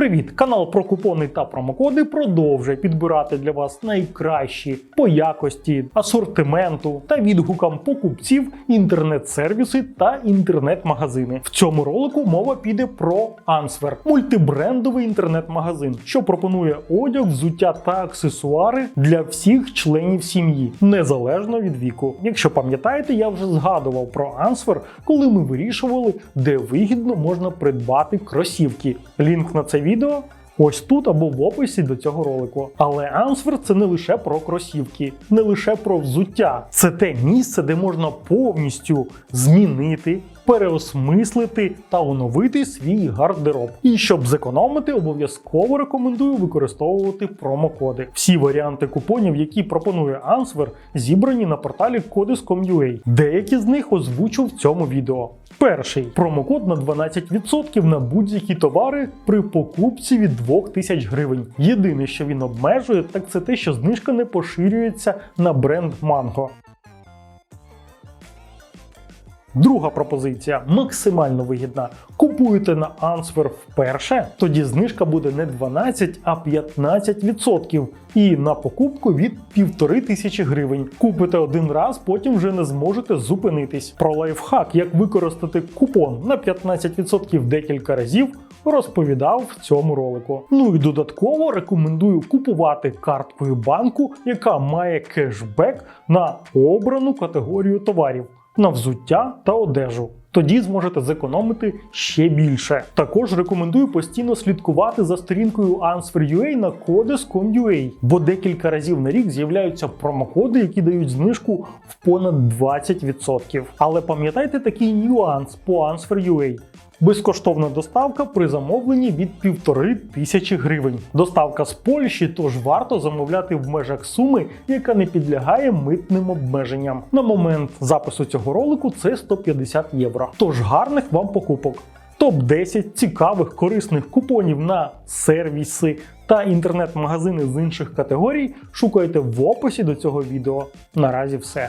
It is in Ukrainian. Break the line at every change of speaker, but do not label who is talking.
Привіт! Канал про купони та промокоди продовжує підбирати для вас найкращі по якості, асортименту та відгукам покупців інтернет-сервіси та інтернет-магазини. В цьому ролику мова піде про Answer – мультибрендовий інтернет-магазин, що пропонує одяг, взуття та аксесуари для всіх членів сім'ї, незалежно від віку. Якщо пам'ятаєте, я вже згадував про Answer, коли ми вирішували, де вигідно можна придбати кросівки. Лінк на це відео ось тут або в описі до цього ролику. Але Answer – це не лише про кросівки, не лише про взуття. Це те місце, де можна повністю змінити. Переосмислити та оновити свій гардероб. І щоб зекономити, обов'язково рекомендую використовувати промокоди. Всі варіанти купонів, які пропонує Answer, зібрані на порталі Codis.com.ua. Деякі з них озвучу в цьому відео. Перший промокод на 12% на будь-які товари при покупці від 2000 гривень. Єдине, що він обмежує, так це те, що знижка не поширюється на бренд Mango. Друга пропозиція максимально вигідна. Купуєте на Answer вперше, тоді знижка буде не 12, а 15%. І на покупку від 1500 тисячі гривень. Купите один раз, потім вже не зможете зупинитись. Про лайфхак, як використати купон на 15% декілька разів, розповідав в цьому ролику. Ну і додатково рекомендую купувати карткою банку, яка має кешбек на обрану категорію товарів на взуття та одежу. Тоді зможете зекономити ще більше. Також рекомендую постійно слідкувати за сторінкою Answer.ua на Codes.com.ua, бо декілька разів на рік з'являються промокоди, які дають знижку в понад 20%. Але пам'ятайте такий нюанс по Answer.ua. Безкоштовна доставка при замовленні від півтори тисячі гривень. Доставка з Польщі, тож варто замовляти в межах суми, яка не підлягає митним обмеженням. На момент запису цього ролику це 150 євро. Тож гарних вам покупок. Топ-10 цікавих корисних купонів на сервіси та інтернет-магазини з інших категорій шукайте в описі до цього відео. Наразі все.